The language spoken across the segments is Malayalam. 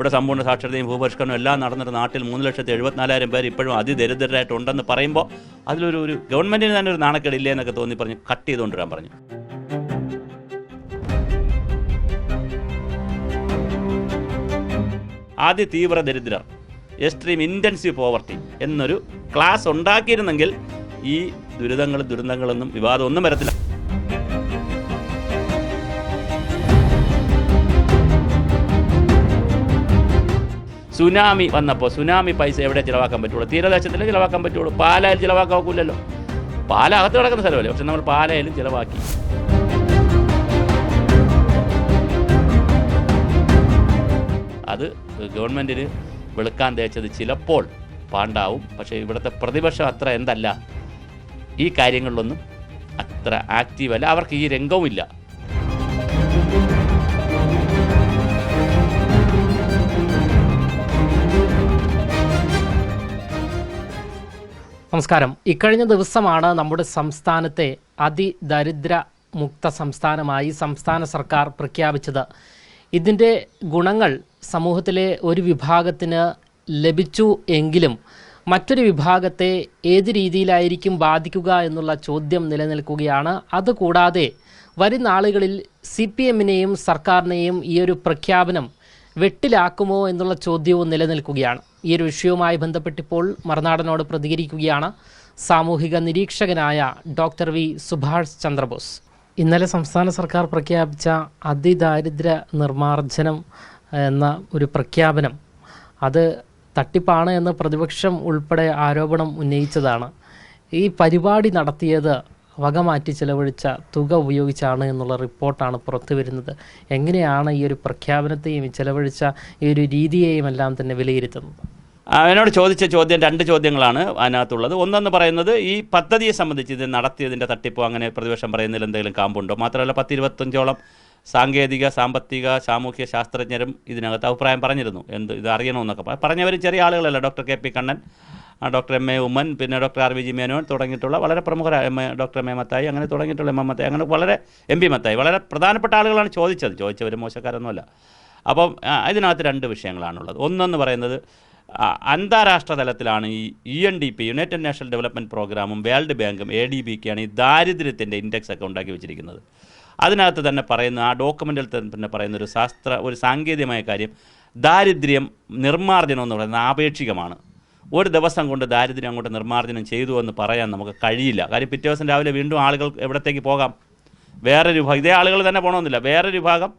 ഇവിടെ സമ്പൂർണ സാക്ഷരതയും ഭൂപരിഷ്കരണവും എല്ലാം നടന്നിട്ട് നാട്ടിൽ മൂന്ന് ലക്ഷത്തി എഴുപത്തിനാലായിരം പേർ ഇപ്പോഴും അതിദരിദ്രരായിട്ടുണ്ടെന്ന് പറയുമ്പോൾ അതിലൊരു ഒരു ഗവൺമെന്റിന് തന്നെ ഒരു നാണക്കേടില്ലേ എന്നൊക്കെ തോന്നി പറഞ്ഞു കട്ട് ചെയ്തുകൊണ്ടിരാൻ പറഞ്ഞു. ആദ്യ തീവ്ര ദരിദ്രർ എക്സ്ട്രീം ഇന്റൻസീവ് പോവർട്ടി എന്നൊരു ക്ലാസ് ഉണ്ടാക്കിയിരുന്നെങ്കിൽ ഈ ദുരിതങ്ങളും ദുരന്തങ്ങളൊന്നും വിവാദമൊന്നും വരത്തില്ല. സുനാമി വന്നപ്പോൾ സുനാമി പൈസ എവിടെ ചിലവാക്കാൻ പറ്റുള്ളൂ? തീരദേശത്തിലേ ചിലവാക്കാൻ പറ്റുള്ളൂ. പാലായിൽ ചിലവാക്കാൻ പാല അകത്ത് കിടക്കുന്ന സ്ഥലമല്ലേ? പക്ഷെ നമ്മൾ പാലയിലും ചിലവാക്കി. അത് ഗവൺമെന്റിന് വെളുക്കാൻ തേച്ചത് ചിലപ്പോൾ പാണ്ടാവും. പക്ഷേ ഇവിടുത്തെ പ്രതിപക്ഷം അത്ര എന്തല്ല. ഈ കാര്യങ്ങളിലൊന്നും അത്ര ആക്റ്റീവല്ല അവർക്ക് ഈ രംഗവുമില്ല. നമസ്കാരം. ഇക്കഴിഞ്ഞ ദിവസമാണ് നമ്മുടെ സംസ്ഥാനത്തെ അതിദരിദ്ര മുക്ത സംസ്ഥാനമായി സംസ്ഥാന സർക്കാർ പ്രഖ്യാപിച്ചത്. ഇതിന്റെ ഗുണങ്ങൾ സമൂഹത്തിലെ ഒരു വിഭാഗത്തിന് ലഭിച്ചു എങ്കിലും മറ്റൊരു വിഭാഗത്തെ ഏത് രീതിയിലായിരിക്കും ബാധിക്കുക എന്നുള്ള ചോദ്യം നിലനിൽക്കുകയാണ്. അതുകൂടാതെ വരും നാളുകളിൽ സി പി എമ്മിനെയും സർക്കാരിനെയും ഈ ഒരു പ്രഖ്യാപനം വെട്ടിലാക്കുമോ എന്നുള്ള ചോദ്യവും നിലനിൽക്കുകയാണ്. ഈ ഒരു വിഷയവുമായി ബന്ധപ്പെട്ടിപ്പോൾ മറുനാടനോട് പ്രതികരിക്കുകയാണ് സാമൂഹിക നിരീക്ഷകനായ ഡോക്ടർ വി സുഭാഷ് ചന്ദ്രബോസ്. ഇന്നലെ സംസ്ഥാന സർക്കാർ പ്രഖ്യാപിച്ച അതിദാരിദ്ര്യ നിർമ്മാർജനം എന്ന ഒരു പ്രഖ്യാപനം അത് തട്ടിപ്പാണ് എന്ന് പ്രതിപക്ഷം ഉൾപ്പെടെ ആരോപണം ഉന്നയിച്ചതാണ്. ഈ പരിപാടി നടത്തിയത് വകമാറ്റി ചെലവഴിച്ച തുക ഉപയോഗിച്ചാണ് എന്നുള്ള റിപ്പോർട്ടാണ് പുറത്തു വരുന്നത്. എങ്ങനെയാണ് ഈ ഒരു പ്രഖ്യാപനത്തെയും ചിലവഴിച്ച ഈ ഒരു രീതിയെയും എല്ലാം തന്നെ വിലയിരുത്തുന്നത്? അവനോട് ചോദിച്ച ചോദ്യം രണ്ട് ചോദ്യങ്ങളാണ് അതിനകത്തുള്ളത്. ഒന്നെന്ന് പറയുന്നത് ഈ പദ്ധതിയെ സംബന്ധിച്ച് ഇത് നടത്തിയതിന്റെ തട്ടിപ്പോ അങ്ങനെ പ്രതിപക്ഷം പറയുന്നതിൽ എന്തെങ്കിലും കാമ്പുണ്ടോ? മാത്രമല്ല പത്തിരുപത്തഞ്ചോളം സാങ്കേതിക സാമ്പത്തിക സാമൂഹ്യ ശാസ്ത്രജ്ഞരും ഇതിനകത്ത് അഭിപ്രായം പറഞ്ഞിരുന്നു. എന്ത് ഇത് അറിയണമെന്നൊക്കെ പറ- പറഞ്ഞവർ ചെറിയ ആളുകളല്ല. Doctor K P Kannan doctor M A Oommen പിന്നെ doctor R V G Menon തുടങ്ങിയിട്ടുള്ള വളരെ പ്രമുഖരായ M A doctor M A Mathai അങ്ങനെ തുടങ്ങിയിട്ടുള്ള എം എ മത്തായി അങ്ങനെ വളരെ എം പി മത്തായി വളരെ പ്രധാനപ്പെട്ട ആളുകളാണ് ചോദിച്ചത്. ചോദിച്ചവർ മോശക്കാരൊന്നുമല്ല. അപ്പം ഇതിനകത്ത് രണ്ട് വിഷയങ്ങളാണുള്ളത്. ഒന്നെന്ന് പറയുന്നത് അന്താരാഷ്ട്ര തലത്തിലാണ് ഈ U N D P united national development പ്രോഗ്രാമും വേൾഡ് ബാങ്കും എ ഡി ബിക്കാണ് ഈ ദാരിദ്ര്യത്തിന്റെ ഇൻഡെക്സ് ഒക്കെ ഉണ്ടാക്കി വെച്ചിരിക്കുന്നത്. അതിനകത്ത് തന്നെ പറയുന്ന ആ ഡോക്യുമെന്റിൽ തന്നെ പറയുന്ന ഒരു ശാസ്ത്ര ഒരു സാങ്കേതികമായ കാര്യം ദാരിദ്ര്യം നിർമ്മാർജനം എന്ന് പറയുന്നത് ആപേക്ഷികമാണ്. ഒരു ദിവസം കൊണ്ട് ദാരിദ്ര്യം അങ്ങോട്ട് നിർമ്മാർജനം ചെയ്തു എന്ന് പറയാൻ നമുക്ക് കഴിയില്ല. കാര്യം പിറ്റേ ദിവസം രാവിലെ വീണ്ടും ആളുകൾ എവിടത്തേക്ക് പോകാം? വേറൊരു വിഭാഗം ഇതേ ആളുകൾ തന്നെ പോകണമെന്നില്ല ഒരു വിഭാഗം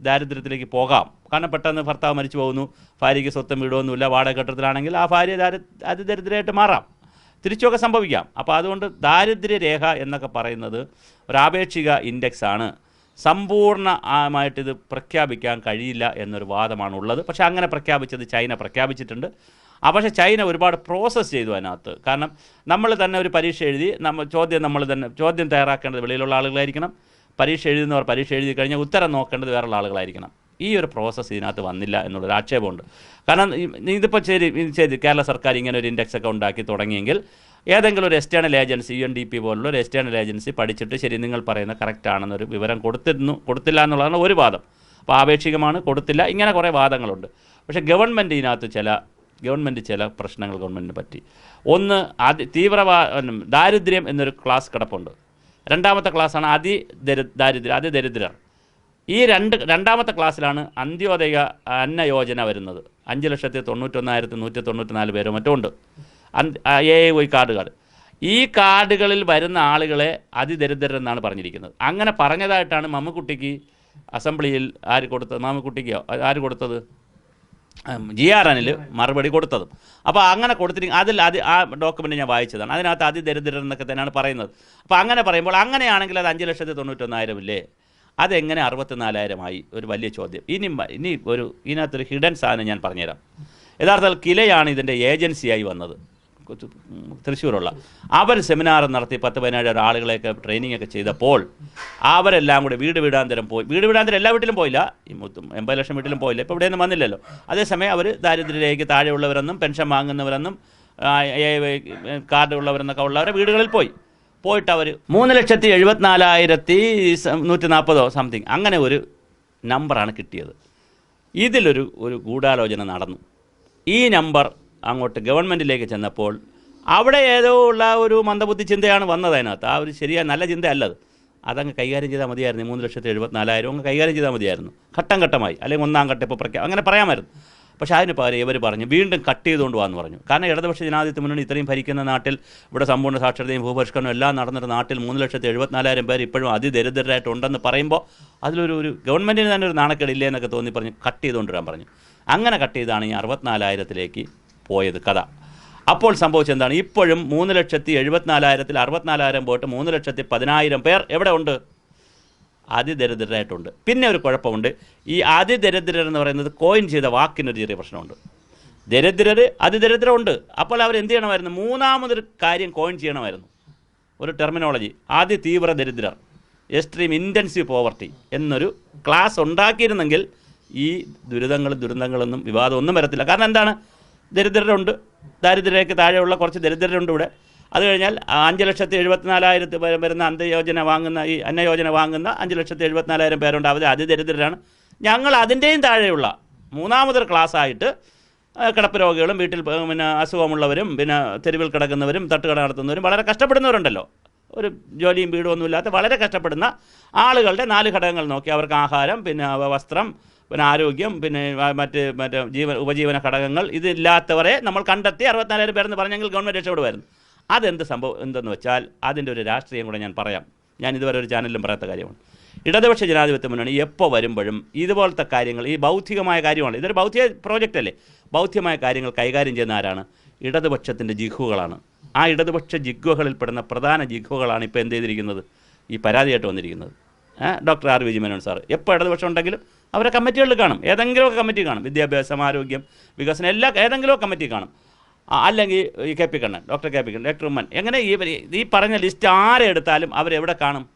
ദാരിദ്ര്യത്തിലേക്ക് പോകാം. കാരണം പെട്ടെന്ന് ഭർത്താവ് മരിച്ചു പോകുന്നു. ഭാര്യയ്ക്ക് സ്വത്തം വീടൊന്നുമില്ല. വാടക കെട്ടിടത്തിലാണെങ്കിൽ ആ ഭാര്യ ദാരി അതിദരിദ്രമായിട്ട് മാറാം. തിരിച്ചൊക്കെ സംഭവിക്കാം. അപ്പോൾ അതുകൊണ്ട് ദാരിദ്ര്യരേഖ എന്നൊക്കെ പറയുന്നത് ഒരാപേക്ഷിക ഇൻഡെക്സ് ആണ്. സമ്പൂർണ ആയിട്ട് ഇത് പ്രഖ്യാപിക്കാൻ കഴിയില്ല എന്നൊരു വാദമാണുള്ളത്. പക്ഷേ അങ്ങനെ പ്രഖ്യാപിച്ചത് ചൈന പ്രഖ്യാപിച്ചിട്ടുണ്ട്. ആ പക്ഷേ ചൈന ഒരുപാട് പ്രോസസ്സ് ചെയ്തു അതിനകത്ത്. കാരണം നമ്മൾ തന്നെ ഒരു പരീക്ഷ എഴുതി നമ്മൾ ചോദ്യം നമ്മൾ തന്നെ ചോദ്യം തയ്യാറാക്കേണ്ടത് വെളിയിലുള്ള ആളുകളായിരിക്കണം. പരീക്ഷ എഴുതുന്നവർ പരീക്ഷ എഴുതി കഴിഞ്ഞാൽ ഉത്തരം നോക്കേണ്ടത് വേറെയുള്ള ആളുകളായിരിക്കണം. ഈ ഒരു പ്രോസസ്സ് ഇതിനകത്ത് വന്നില്ല എന്നുള്ളൊരു ആക്ഷേപമുണ്ട്. കാരണം ഇതിപ്പോൾ ശരി ശരി കേരള സർക്കാർ ഇങ്ങനെ ഒരു ഇൻഡെക്സ് ഒക്കെ ഉണ്ടാക്കി തുടങ്ങിയെങ്കിൽ ഏതെങ്കിലും ഒരു external agency U N D P പോലുള്ള ഒരു എക്സ്റ്റേണൽ ഏജൻസി പഠിച്ചിട്ട് ശരി നിങ്ങൾ പറയുന്ന കറക്റ്റ് ആണെന്നൊരു വിവരം കൊടുത്തിരുന്നു കൊടുത്തില്ല എന്നുള്ളതാണ് ഒരു വാദം. അപ്പോൾ ആപേക്ഷികമാണ് കൊടുത്തില്ല ഇങ്ങനെ കുറേ വാദങ്ങളുണ്ട്. പക്ഷേ ഗവൺമെന്റ് ഇതിനകത്ത് ചില ഗവൺമെന്റ് ചില പ്രശ്നങ്ങൾ ഗവൺമെന്റിന് പറ്റി. ഒന്ന് അതി തീവ്രവാ ദാരിദ്ര്യം എന്നൊരു ക്ലാസ് കിടപ്പുണ്ട്. രണ്ടാമത്തെ ക്ലാസ്സാണ് അതി ദരി ദാരിദ്ര്യം അതിദരിദ്രർ ഈ രണ്ട് രണ്ടാമത്തെ ക്ലാസ്സിലാണ് അന്ത്യോദയ അന്ന യോജന വരുന്നത്. അഞ്ച് ലക്ഷത്തി തൊണ്ണൂറ്റൊന്നായിരത്തി നൂറ്റി തൊണ്ണൂറ്റിനാല് പേരോ മറ്റോ ഉണ്ട്. എ എ വൈ കാർഡുകൾ. ഈ കാർഡുകളിൽ വരുന്ന ആളുകളെ അതിദരിദ്രരെന്നാണ് പറഞ്ഞിരിക്കുന്നത്. അങ്ങനെ പറഞ്ഞതായിട്ടാണ് മമ്മക്കുട്ടിക്ക് അസംബ്ലിയിൽ ആര് കൊടുത്തത് മാമക്കുട്ടിക്കോ ആര് കൊടുത്തത്? ജി ആർ എനിൽ മറുപടി കൊടുത്തതും. അപ്പോൾ അങ്ങനെ കൊടുത്തിട്ട് അതിൽ അത് ആ ഡോക്യുമെന്റ് ഞാൻ വായിച്ചതാണ്. അതിനകത്ത് അതിദരിദ്രർ എന്നൊക്കെ തന്നെയാണ് പറയുന്നത്. അപ്പോൾ അങ്ങനെ പറയുമ്പോൾ അങ്ങനെയാണെങ്കിൽ അത് അഞ്ച് ലക്ഷത്തി തൊണ്ണൂറ്റൊന്നായിരം ഇല്ലേ? അതെങ്ങനെ അറുപത്തിനാലായിരമായി ഒരു വലിയ ചോദ്യം. ഇനി ഇനി ഒരു ഇതിനകത്തൊരു ഹിഡൻ സാധനം ഞാൻ പറഞ്ഞുതരാം. യഥാർത്ഥത്തിൽ കിലയാണ് ഇതിന്റെ ഏജൻസിയായി വന്നത്. തൃശ്ശൂരുള്ള. അവർ സെമിനാർ നടത്തി പത്ത് പതിനേഴ് ആളുകളെയൊക്കെ ട്രെയിനിങ് ഒക്കെ ചെയ്തപ്പോൾ അവരെല്ലാം കൂടി വീട് വീടാന്തരം പോയി. വീട് വീടാന്തരം എല്ലാ വീട്ടിലും പോയില്ല. ഈ മൊത്തം എൺപത് ലക്ഷം വീട്ടിലും പോയില്ല. ഇപ്പോൾ ഇവിടെയൊന്നും വന്നില്ലല്ലോ. അതേസമയം അവർ ദാരിദ്ര്യരേഖയ്ക്ക് താഴെയുള്ളവരെന്നും പെൻഷൻ വാങ്ങുന്നവരെന്നും കാർഡ് ഉള്ളവരെന്നൊക്കെ ഉള്ളവരെ വീടുകളിൽ പോയി. പോയിട്ട് അവർ മൂന്ന് ലക്ഷത്തി എഴുപത്തിനാലായിരത്തി നൂറ്റി നാൽപ്പതോ സംതിങ് അങ്ങനെ ഒരു നമ്പറാണ് കിട്ടിയത്. ഇതിലൊരു ഒരു ഗൂഢാലോചന നടന്നു. ഈ നമ്പർ അങ്ങോട്ട് ഗവൺമെന്റിലേക്ക് ചെന്നപ്പോൾ അവിടെ ഏതോ ഉള്ള ഒരു മന്ദബുദ്ധി ചിന്തയാണ് വന്നത് അതിനകത്ത്. ആ ഒരു ശരിയായ നല്ല ചിന്തയല്ലത് അതങ്ങ് കൈകാര്യം ചെയ്താൽ മതിയായിരുന്നു. മൂന്ന് ലക്ഷത്തി എഴുപത്തിനാലായിരം അങ്ങ് കൈകാര്യം ചെയ്താൽ മതിയായിരുന്നു. ഘട്ടം ഘട്ടമായി. അല്ലെങ്കിൽ ഒന്നാം ഘട്ടം ഇപ്പോൾ പ്രഖ്യാ അങ്ങനെ പറയാമായിരുന്നു. പക്ഷേ അതിന് പകരം ഇവർ പറഞ്ഞു വീണ്ടും കട്ട് ചെയ്തുകൊണ്ട് പോകാമെന്ന് പറഞ്ഞു. കാരണം ഇടതുപക്ഷ ജനാധിപത്യ മുന്നണി ഇത്രയും ഭരിക്കുന്ന നാട്ടിൽ ഇവിടെ സമ്പൂർണ സാക്ഷരതയും ഭൂപരിഷ്കരണവും എല്ലാം നടന്നൊരു നാട്ടിൽ മൂന്ന് ലക്ഷത്തി എഴുപത്തിനാലായിരം പേർ ഇപ്പോഴും അതിദരിദ്രരായിട്ടുണ്ടെന്ന് പറയുമ്പോൾ അതിലൊരു ഒരു ഗവൺമെന്റിന് തന്നെ ഒരു നാണക്കേടില്ലേ എന്നൊക്കെ തോന്നി പറഞ്ഞ് കട്ട് ചെയ്തുകൊണ്ട് വരാൻ പറഞ്ഞു. അങ്ങനെ കട്ട് ചെയ്താണ് ഈ അറുപത്തിനാലായിരത്തിലേക്ക് പോയത് കഥ. അപ്പോൾ സംഭവിച്ചത് എന്താണ് ഇപ്പോഴും മൂന്ന് ലക്ഷത്തി എഴുപത്തിനാലായിരത്തിൽ അറുപത്തിനാലായിരം പോയിട്ട് മൂന്ന് ലക്ഷത്തി പതിനായിരം പേർ എവിടെ ഉണ്ട്? അതിദരിദ്രരായിട്ടുണ്ട്. പിന്നെ ഒരു കുഴപ്പമുണ്ട്. ഈ അതിദരിദ്രർ എന്ന് പറയുന്നത് കോയിൻ ചെയ്ത വാക്കിനൊരു ചെറിയ പ്രശ്നമുണ്ട്. ദരിദ്രർ അതിദരിദ്രമുണ്ട്. അപ്പോൾ അവർ എന്ത് ചെയ്യണമായിരുന്നു? മൂന്നാമതൊരു കാര്യം കോയിൻ ചെയ്യണമായിരുന്നു. ഒരു ടെർമിനോളജി ആദ്യ തീവ്ര ദരിദ്രർ. എക്സ്ട്രീം ഇന്റൻസീവ് പോവർട്ടി എന്നൊരു ക്ലാസ് ഉണ്ടാക്കിയിരുന്നെങ്കിൽ ഈ ദുരിതങ്ങളും ദുരന്തങ്ങളൊന്നും വിവാദമൊന്നും വരത്തില്ല. കാരണം എന്താണ്? ദരിദ്രരുണ്ട്. ദാരിദ്ര്യരേഖ താഴെയുള്ള കുറച്ച് ദരിദ്രരുണ്ട് ഇവിടെ. അത് കഴിഞ്ഞാൽ അഞ്ച് ലക്ഷത്തി എഴുപത്തിനാലായിരത്തി വരെ വരുന്ന അന്തയോജന വാങ്ങുന്ന ഈ അന്നയോജന വാങ്ങുന്ന അഞ്ച് ലക്ഷത്തി എഴുപത്തിനാലായിരം പേരുണ്ട് അവർ അതിദരിദ്രരാണ് ഞങ്ങൾ അതിന്റെയും താഴെയുള്ള മൂന്നാമതൊരു ക്ലാസ്സായിട്ട് കിടപ്പ് രോഗികളും വീട്ടിൽ പിന്നെ അസുഖമുള്ളവരും പിന്നെ തെരുവിൽ കിടക്കുന്നവരും തട്ടുകട നടത്തുന്നവരും വളരെ കഷ്ടപ്പെടുന്നവരുണ്ടല്ലോ. ഒരു ജോലിയും വീടും ഒന്നുമില്ലാത്ത വളരെ കഷ്ടപ്പെടുന്ന ആളുകളുടെ നാല് ഘടകങ്ങൾ നോക്കി. അവർക്ക് ആഹാരം പിന്നെ വസ്ത്രം പിന്നെ ആരോഗ്യം പിന്നെ മറ്റ് മറ്റേ ജീവ ഉപജീവന ഘടകങ്ങൾ ഇതില്ലാത്തവരെ നമ്മൾ കണ്ടെത്തി അറുപത്തിനാലായിരം പേരെന്ന് പറഞ്ഞെങ്കിൽ ഗവൺമെന്റ് രക്ഷപ്പെടുമായിരുന്നു. അതെന്ത് സംഭവം? എന്തെന്ന് വെച്ചാൽ അതിന്റെ ഒരു രാഷ്ട്രീയം കൂടെ ഞാൻ പറയാം. ഞാൻ ഇതുവരെ ഒരു ചാനലിലും പറയാത്ത കാര്യമാണ്. ഇടതുപക്ഷ ജനാധിപത്യ മുന്നണി എപ്പോൾ വരുമ്പോഴും ഇതുപോലത്തെ കാര്യങ്ങൾ ഈ ബൗദ്ധികമായ കാര്യമാണ് ഇതൊരു ബൗദ്ധിക പ്രോജക്റ്റ് അല്ലേ? ബൗദ്ധികമായ കാര്യങ്ങൾ കൈകാര്യം ചെയ്യുന്ന ആരാണ്? ഇടതുപക്ഷത്തിന്റെ ജിഹുകളാണ് ആ ഇടതുപക്ഷ ജിഗ്വകളിൽ പെടുന്ന പ്രധാന ജിഗ്വകളാണ് ഇപ്പോൾ എന്ത് ചെയ്തിരിക്കുന്നത്? ഈ പരാതിയായിട്ട് വന്നിരിക്കുന്നത്. Doctor R V G Menon sir എപ്പോൾ ഇടതുപക്ഷം ഉണ്ടെങ്കിലും അവരെ കമ്മിറ്റികളിൽ കാണും. ഏതെങ്കിലുമൊക്കെ കമ്മിറ്റി കാണും. വിദ്യാഭ്യാസം ആരോഗ്യം വികസനം എല്ലാ ഏതെങ്കിലുമൊക്കെ കമ്മിറ്റി കാണും. അല്ലെങ്കിൽ ഈ K P Kannan doctor K P Kannan doctor Oommen. എങ്ങനെ ഈ ഈ പറഞ്ഞ ലിസ്റ്റ് ആരെ എടുത്താലും അവരെവിടെ കാണും?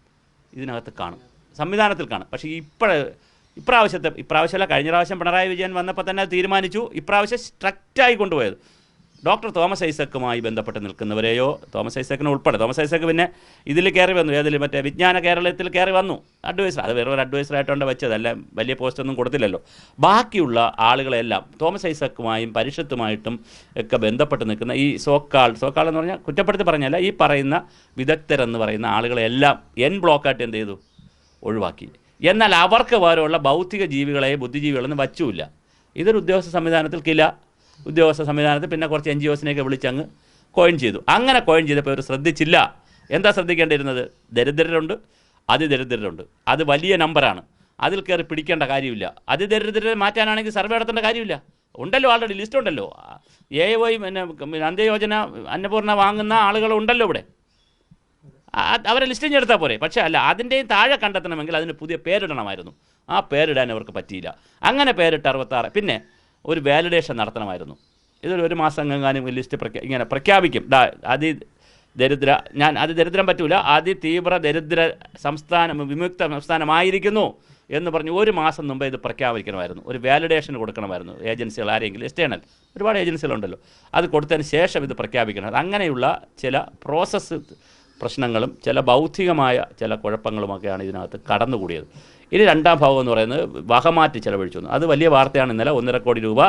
ഇതിനകത്ത് കാണും. സംവിധാനത്തിൽ കാണും. പക്ഷേ ഇപ്പോഴേ ഇപ്രാവശ്യത്തെ ഇപ്രാവശ്യമല്ല കഴിഞ്ഞ പ്രാവശ്യം പിണറായി വിജയൻ വന്നപ്പോൾ തന്നെ തീരുമാനിച്ചു. ഇപ്രാവശ്യം സ്ട്രക്റ്റായി കൊണ്ടുപോയത്. ഡോക്ടർ തോമസ് ഐസക്കുമായി ബന്ധപ്പെട്ട് നിൽക്കുന്നവരെയോ തോമസ് ഐസക്കിനെ ഉൾപ്പെടെ തോമസ് ഐസക്ക് പിന്നെ ഇതിൽ കയറി വന്നു ഏതിൽ മറ്റേ വിജ്ഞാന കേരളത്തിൽ കയറി വന്നു അഡ്വൈസർ അത് വേറെ ഒരു അഡ്വൈസറായിട്ടുണ്ട് വെച്ചത് അല്ല വലിയ പോസ്റ്റൊന്നും കൊടുത്തില്ലല്ലോ. ബാക്കിയുള്ള ആളുകളെല്ലാം തോമസ് ഐസക്കുമായും പരിഷത്തുമായിട്ടും ഒക്കെ ബന്ധപ്പെട്ട് നിൽക്കുന്ന ഈ സോക്കാൾ സോക്കാൾ എന്ന് പറഞ്ഞാൽ കുറ്റപ്പെടുത്തി പറഞ്ഞല്ല ഈ പറയുന്ന വിദഗ്ധരെന്ന് പറയുന്ന ആളുകളെല്ലാം എൻ ബ്ലോക്കായിട്ട് എന്ത് ചെയ്തു? ഒഴിവാക്കി. എന്നാൽ അവർക്ക് പകരമുള്ള ഭൗതിക ജീവികളെ ബുദ്ധിജീവികളൊന്നും വച്ചുമില്ല. ഇതൊരു ഉദ്യോഗസ്ഥ സംവിധാനത്തിൽ കില. ഉദ്യോഗസ്ഥ സംവിധാനത്തിൽ പിന്നെ കുറച്ച് എൻ ജി ഒസിനെയൊക്കെ വിളിച്ചങ്ങ് കോയിൻ ചെയ്തു. അങ്ങനെ കോയിൻ ചെയ്തപ്പോൾ ഇവർ ശ്രദ്ധിച്ചില്ല. എന്താ ശ്രദ്ധിക്കേണ്ടിയിരുന്നത്? ദരിദ്രരുണ്ട് അതിദരിദ്രരുണ്ട്. അത് വലിയ നമ്പറാണ് അതിൽ കയറി പിടിക്കേണ്ട കാര്യമില്ല. അതിദരിദ്രരെ മാറ്റാനാണെങ്കിൽ സർവേ നടത്തേണ്ട കാര്യമില്ല. ഉണ്ടല്ലോ ആൾറെഡി ലിസ്റ്റ് ഉണ്ടല്ലോ. എ വൈ പിന്നെ അന്ത്യയോജന അന്നപൂർണ വാങ്ങുന്ന ആളുകളുണ്ടല്ലോ ഇവിടെ. അവരെ ലിസ്റ്റിൽ എടുത്താൽ പോരെ. പക്ഷേ അല്ല അതിന്റെയും താഴെ കണ്ടെത്തണമെങ്കിൽ അതിന് പുതിയ പേരിടണമായിരുന്നു. ആ പേരിടാൻ അവർക്ക് പറ്റിയില്ല. അങ്ങനെ പേരിട്ട് അറുപത്താറ്. പിന്നെ ഒരു വാലിഡേഷൻ നടത്തണമായിരുന്നു. ഇതൊരു ഒരു മാസം എങ്ങാനും ലിസ്റ്റ് പ്രഖ്യാ ഇങ്ങനെ പ്രഖ്യാപിക്കും. ഡാ അതി ദരിദ്ര ഞാൻ അത് ദരിദ്രം പറ്റൂല അതിതീവ്ര ദരിദ്ര സംസ്ഥാനം വിമുക്ത സംസ്ഥാനമായിരിക്കുന്നു എന്ന് പറഞ്ഞ് ഒരു മാസം മുമ്പേ ഇത് പ്രഖ്യാപിക്കണമായിരുന്നു. ഒരു വാലിഡേഷൻ കൊടുക്കണമായിരുന്നു ഏജൻസികൾ ആരെങ്കിലും എക്സ്റ്റേണൽ ഒരുപാട് ഏജൻസികളുണ്ടല്ലോ അത് കൊടുത്തതിന് ശേഷം ഇത് പ്രഖ്യാപിക്കണം. അങ്ങനെയുള്ള ചില പ്രോസസ്സ് പ്രശ്നങ്ങളും ചില ബൗദ്ധികമായ ചില കുഴപ്പങ്ങളുമൊക്കെയാണ് ഇതിനകത്ത് കടന്നുകൂടിയത്. ഇനി രണ്ടാം ഭാഗം എന്ന് പറയുന്നത് വകമാറ്റി ചിലവഴിച്ചു. അത് വലിയ വാർത്തയാണ് ഇന്നലെ ഒന്നര കോടി രൂപ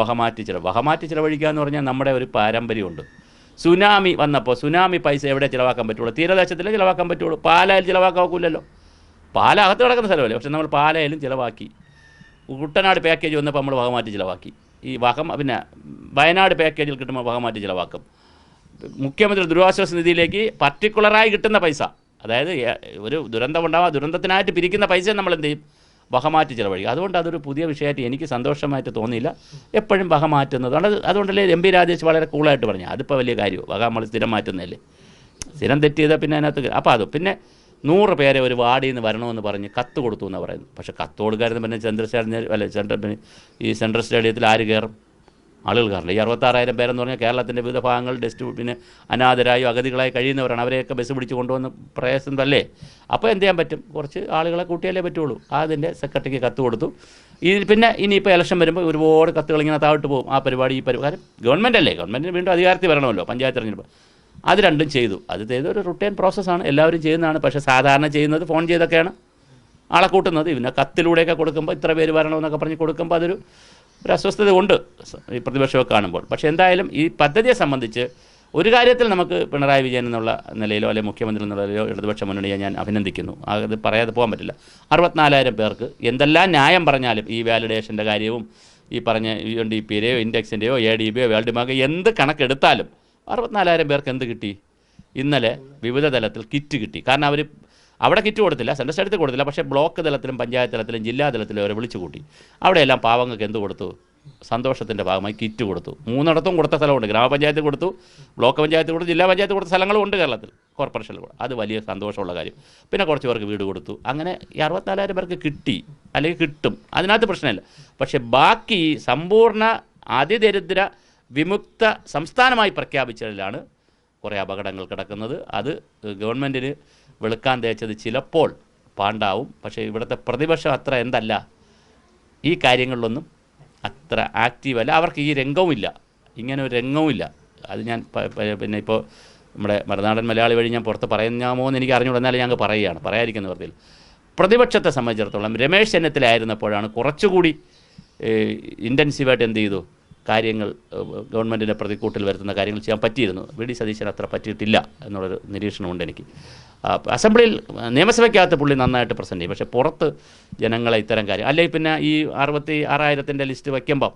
വഹമാറ്റി ചിലവ്. വകമാറ്റി ചിലവഴിക്കുക എന്ന് പറഞ്ഞാൽ നമ്മുടെ ഒരു പാരമ്പര്യമുണ്ട്. സുനാമി വന്നപ്പോൾ സുനാമി പൈസ എവിടെ ചിലവാക്കാൻ പറ്റുള്ളൂ? തീരദേശത്തിലേ ചിലവാക്കാൻ പറ്റുള്ളൂ. പാലായിൽ ചിലവാക്കാൻ ഒക്കില്ലല്ലോ പാല അകത്ത് കിടക്കുന്ന സ്ഥലമല്ലേ? പക്ഷെ നമ്മൾ പാലയിലും ചിലവാക്കി. കുട്ടനാട് പാക്കേജ് വന്നപ്പോൾ നമ്മൾ വകമാറ്റി ചിലവാക്കി. ഈ വക പിന്നെ വയനാട് പാക്കേജിൽ കിട്ടുമ്പോൾ വകമാറ്റി ചിലവാക്കും. മുഖ്യമന്ത്രി ദുരിതാശ്വാസ നിധിയിലേക്ക് പർട്ടിക്കുലറായി കിട്ടുന്ന പൈസ. അതായത് ഒരു ദുരന്തം ഉണ്ടാവുക ദുരന്തത്തിനായിട്ട് പിരിക്കുന്ന പൈസ നമ്മൾ എന്ത് ചെയ്യും? വകമാറ്റി ചിലവഴിക്കും. അതുകൊണ്ട് അതൊരു പുതിയ വിഷയമായിട്ട് എനിക്ക് സന്തോഷമായിട്ട് തോന്നിയില്ല. എപ്പോഴും വക മാറ്റുന്നത് അതുകൊണ്ട് അതുകൊണ്ടല്ലേ എം പി രാജേഷ് വളരെ കൂളായിട്ട് പറഞ്ഞു അതിപ്പോൾ വലിയ കാര്യം വക നമ്മൾ സ്ഥിരം മാറ്റുന്നതല്ലേ. സ്ഥിരം തെറ്റ് പിന്നെ അതിനകത്ത് അപ്പോൾ അത്. പിന്നെ നൂറ് പേരെ ഒരു വാർഡിൽ നിന്ന് വരണമെന്ന് പറഞ്ഞ് കത്ത് കൊടുത്തു എന്ന് പറയുന്നു പക്ഷേ കത്ത് കൊടുക്കായിരുന്നു പിന്നെ ചന്ദ്രശേഖരൻ അല്ല സെൻട്രൽ ഈ സെൻട്രൽ സ്റ്റേഡിയത്തിൽ ആര് കയറും? ആളുകൾ കാറില്ല ഈ അറുപത്താറായിരം പേരെന്ന് പറഞ്ഞാൽ കേരളത്തിന്റെ വിവിധ ഭാഗങ്ങൾ ഡെസ്റ്റ് അനാഥരായോ അഗതികളായി കഴിയുന്നവരാണ്. അവരെയൊക്കെ ബസ് പിടിച്ച് കൊണ്ടുവന്ന് പ്രയാസം തല്ലേ അപ്പോൾ എന്ത് ചെയ്യാൻ പറ്റും? കുറച്ച് ആളുകളെ കൂട്ടിയാലേ പറ്റുള്ളൂ. അതിന്റെ സെക്രട്ടറിക്ക് കത്ത് കൊടുത്തു. ഇനി പിന്നെ ഇനിയിപ്പോൾ ഇലക്ഷൻ വരുമ്പോൾ ഒരുപാട് കത്തുകൾ ഇങ്ങനെ താഴോട്ട് പോകും. ആ പരിപാടി ഈ പരിപാടി. ഗവൺമെന്റ് അല്ലേ ഗവൺമെന്റിന് വീണ്ടും അധികാരത്തിൽ വരണമല്ലോ പഞ്ചായത്ത് തിരഞ്ഞെടുപ്പ്. അത് രണ്ടും ചെയ്തു. അത് ചെയ്ത ഒരു റുട്ടീൻ പ്രോസസ്സാണ് എല്ലാവരും ചെയ്യുന്നതാണ്. പക്ഷേ സാധാരണ ചെയ്യുന്നത് ഫോൺ ചെയ്തൊക്കെയാണ്. ആളെ കൂട്ടുന്നത്. പിന്നെ കത്തിലൂടെയൊക്കെ കൊടുക്കുമ്പോൾ ഇത്ര പേര് വരണമെന്നൊക്കെ പറഞ്ഞ് കൊടുക്കുമ്പോൾ അതൊരു ഒരു അസ്വസ്ഥത ഉണ്ട് ഈ പ്രതിപക്ഷമൊക്കെ കാണുമ്പോൾ. പക്ഷേ എന്തായാലും ഈ പദ്ധതിയെ സംബന്ധിച്ച് ഒരു കാര്യത്തിൽ നമുക്ക് പിണറായി വിജയൻ എന്നുള്ള നിലയിലോ അല്ലെങ്കിൽ മുഖ്യമന്ത്രി എന്നുള്ള നിലയിലോ ഇടതുപക്ഷ മുന്നണിയെ ഞാൻ അഭിനന്ദിക്കുന്നു. അത് പറയാതെ പോകാൻ പറ്റില്ല. അറുപത്തിനാലായിരം പേർക്ക് എന്തെല്ലാം ന്യായം പറഞ്ഞാലും ഈ വാലിഡേഷന്റെ കാര്യവും ഈ പറഞ്ഞ യു ഡി പിയുടെയോ ഇൻഡെക്സിന്റെയോ എ ഡി ബിയോ വേൾഡ് ബാങ്ക് എന്ത് കണക്കെടുത്താലും അറുപത്തിനാലായിരം പേർക്ക് എന്ത് കിട്ടി? ഇന്നലെ വിവിധ തലത്തിൽ കിറ്റ് കിട്ടി. കാരണം അവർ അവിടെ കിറ്റ് കൊടുത്തില്ല സെൻട്രൽ സ്റ്റേറ്റത്തിൽ കൊടുത്തില്ല പക്ഷേ ബ്ലോക്ക് തലത്തിലും പഞ്ചായത്ത് തലത്തിലും ജില്ലാ തലത്തിലും അവരെ വിളിച്ചു കൂട്ടി. അവിടെയെല്ലാം പാവങ്ങൾക്ക് എന്ത് കൊടുത്തു? സന്തോഷത്തിന്റെ ഭാഗമായി കിറ്റ് കൊടുത്തു. മൂന്നിടത്തും കൊടുത്ത സ്ഥലമുണ്ട്. ഗ്രാമപഞ്ചായത്ത് കൊടുത്തു ബ്ലോക്ക് പഞ്ചായത്ത് കൊടുത്തു ജില്ലാ പഞ്ചായത്ത് കൊടുത്ത സ്ഥലങ്ങളും ഉണ്ട് കേരളത്തിൽ. കോർപ്പറേഷനിൽ കൂടെ. അത് വലിയ സന്തോഷമുള്ള കാര്യം. പിന്നെ കുറച്ച് പേർക്ക് വീട് കൊടുത്തു. അങ്ങനെ ഈ അറുപത്തിനാലായിരം പേർക്ക് കിട്ടി അല്ലെങ്കിൽ കിട്ടും. അതിനകത്ത് പ്രശ്നമില്ല. പക്ഷേ ബാക്കി സമ്പൂർണ അതിദരിദ്ര വിമുക്ത സംസ്ഥാനമായി പ്രഖ്യാപിച്ചതിലാണ് കുറേ അപകടങ്ങൾ കിടക്കുന്നത്. അത് ഗവൺമെന്റിന് വെളുക്കാൻ തേച്ചത് ചിലപ്പോൾ പാണ്ടാവും. പക്ഷേ ഇവിടുത്തെ പ്രതിപക്ഷം അത്ര എന്തല്ല. ഈ കാര്യങ്ങളിലൊന്നും അത്ര ആക്റ്റീവ് അല്ല അവർക്ക് ഈ രംഗവുമില്ല. ഇങ്ങനെ ഒരു രംഗവുമില്ല. അത് ഞാൻ പിന്നെ ഇപ്പോൾ നമ്മുടെ മറുനാടൻ മലയാളി വഴി ഞാൻ പുറത്ത് പറയാമോ എന്ന് എനിക്ക് അറിഞ്ഞുകൂടാ. എന്നാലും ഞങ്ങൾ പറയുകയാണ്. പറയാതിരിക്കുന്ന വെറുതെ പ്രതിപക്ഷത്തെ സംബന്ധിച്ചിടത്തോളം രമേശ് ചെന്നിത്തലായിരുന്നപ്പോഴാണ് കുറച്ചുകൂടി ഇന്റൻസീവായിട്ട് എന്ത് ചെയ്തു? കാര്യങ്ങൾ ഗവൺമെന്റിന്റെ പ്രതിക്കൂട്ടിൽ വരുത്തുന്ന കാര്യങ്ങൾ ചെയ്യാൻ പറ്റിയിരുന്നു. വി. ഡി. സതീശൻ അത്ര പറ്റിയിട്ടില്ല എന്നുള്ളൊരു നിരീക്ഷണമുണ്ട് എനിക്ക്. അസംബ്ലിയിൽ നിയമസഭയ്ക്കകത്ത് പുള്ളി നന്നായിട്ട് പ്രസന്റ് ചെയ്യും. പക്ഷേ പുറത്ത് ജനങ്ങളെ ഇത്തരം കാര്യം അല്ലെങ്കിൽ പിന്നെ ഈ അറുപത്തി ആറായിരത്തിന്റെ ലിസ്റ്റ് വയ്ക്കുമ്പോൾ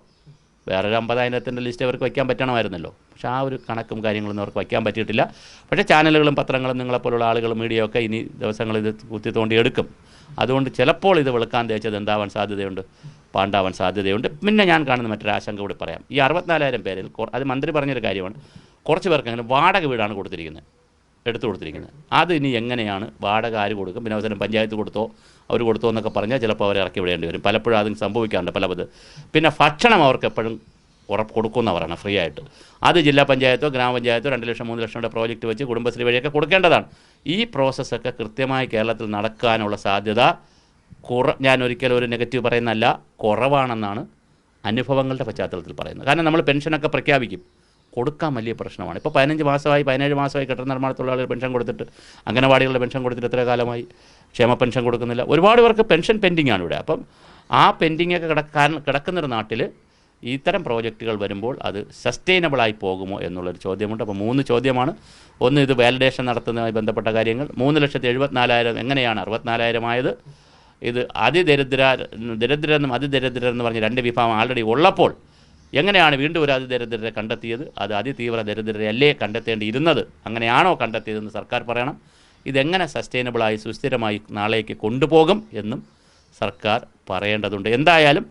വേറൊരു അമ്പതായിരത്തിന്റെ ലിസ്റ്റ് അവർക്ക് വയ്ക്കാൻ പറ്റണമായിരുന്നല്ലോ. പക്ഷേ ആ ഒരു കണക്കും കാര്യങ്ങളൊന്നും അവർക്ക് വയ്ക്കാൻ പറ്റിയിട്ടില്ല. പക്ഷേ ചാനലുകളും പത്രങ്ങളും നിങ്ങളെപ്പോലുള്ള ആളുകളും മീഡിയ ഒക്കെ ഇനി ദിവസങ്ങളിൽ ഇത് കുത്തി തോണ്ടി എടുക്കും. അതുകൊണ്ട് ചിലപ്പോൾ ഇത് വെളുക്കാൻ തേച്ചത് എന്താവാൻ സാധ്യതയുണ്ട്? പാണ്ടാവാൻ സാധ്യതയുണ്ട്. പിന്നെ ഞാൻ കാണുന്ന മറ്റൊരു ആശങ്ക കൂടി പറയാം. ഈ അറുപത്തിനാലായിരം പേരിൽ അത് മന്ത്രി പറഞ്ഞൊരു കാര്യമാണ്. കുറച്ച് പേർക്ക് അങ്ങനെ വാടക വീടാണ് കൊടുത്തിരിക്കുന്നത്. എടുത്തു കൊടുത്തിരിക്കുന്നത്. അത് ഇനി എങ്ങനെയാണ്? വാടക ആര് കൊടുക്കും? പിന്നെ അവസരം പഞ്ചായത്ത് കൊടുത്തോ? അവർ കൊടുത്തു എന്നൊക്കെ പറഞ്ഞാൽ ചിലപ്പോൾ അവരെ ഇറക്കി വിടേണ്ടി വരും. പലപ്പോഴും അതും സംഭവിക്കാറുണ്ട് പലത് പിന്നെ ഭക്ഷണം അവർക്ക് എപ്പോഴും ഉറപ്പ് കൊടുക്കുന്നവരാണ് ഫ്രീ ആയിട്ട്. അത് ജില്ലാ പഞ്ചായത്തോ ഗ്രാമപഞ്ചായത്തോ രണ്ട് ലക്ഷം മൂന്ന് ലക്ഷം പ്രോജക്റ്റ് വെച്ച് കുടുംബശ്രീ വഴിയൊക്കെ കൊടുക്കേണ്ടതാണ്. ഈ പ്രോസസ്സൊക്കെ കൃത്യമായി കേരളത്തിൽ നടക്കാനുള്ള സാധ്യത കുറ ഞാൻ ഒരിക്കലും ഒരു നെഗറ്റീവ് പറയുന്നതല്ല കുറവാണെന്നാണ് അനുഭവങ്ങളുടെ പശ്ചാത്തലത്തിൽ പറയുന്നത്. കാരണം നമ്മൾ പെൻഷനൊക്കെ പ്രഖ്യാപിക്കും. കൊടുക്കാൻ വലിയ പ്രശ്നമാണ്. ഇപ്പോൾ പതിനഞ്ച് മാസമായി പതിനേഴ് മാസമായി കെട്ടിട നിർമ്മാണ തൊഴിലാളികൾ പെൻഷൻ കൊടുത്തിട്ട് അംഗനവാടികളുടെ പെൻഷൻ കൊടുത്തിട്ട് എത്ര കാലമായി ക്ഷേമ പെൻഷൻ കൊടുക്കുന്നില്ല. ഒരുപാട് പേർക്ക് പെൻഷൻ പെൻഡിങ് ആണ് ഇവിടെ. അപ്പം ആ പെൻഡിങ്ങൊക്കെ കിടക്കാൻ കിടക്കുന്നൊരു നാട്ടിൽ ഇത്തരം പ്രോജക്റ്റുകൾ വരുമ്പോൾ അത് സസ്റ്റൈനബിളായി പോകുമോ എന്നുള്ളൊരു ചോദ്യമുണ്ട്. അപ്പോൾ മൂന്ന് ചോദ്യമാണ്. ഒന്ന് ഇത് വാലിഡേഷൻ നടത്തുന്നതുമായി ബന്ധപ്പെട്ട കാര്യങ്ങൾ. മൂന്ന് ലക്ഷത്തി എഴുപത്തിനാലായിരം എങ്ങനെയാണ് അറുപത്തിനാലായിരം ആയത്? ഇത് അതിദരിദ്ര ദരിദ്രരെന്നും അതിദരിദ്രരെന്ന് പറഞ്ഞ് രണ്ട് വിഭാഗം ആൾറെഡി ഉള്ളപ്പോൾ എങ്ങനെയാണ് വീണ്ടും ഒരു അതിദരിദ്രരെ കണ്ടെത്തിയത്? അത് അതിതീവ്ര ദരിദ്രരെ അല്ലേ കണ്ടെത്തേണ്ടിയിരുന്നത്? അങ്ങനെയാണോ കണ്ടെത്തിയതെന്ന് സർക്കാർ പറയണം. ഇതെങ്ങനെ സസ്റ്റൈനബിളായി സുസ്ഥിരമായി നാളേക്ക് കൊണ്ടുപോകും എന്നും സർക്കാർ പറയേണ്ടതുണ്ട്. എന്തായാലും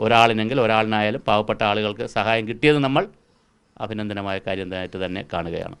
ഒരാളിനെങ്കിൽ ഒരാളിനായാലും പാവപ്പെട്ട ആളുകൾക്ക് സഹായം കിട്ടിയത് നമ്മൾ അഭിനന്ദനമായ കാര്യം തന്നെ കാണുകയാണ്.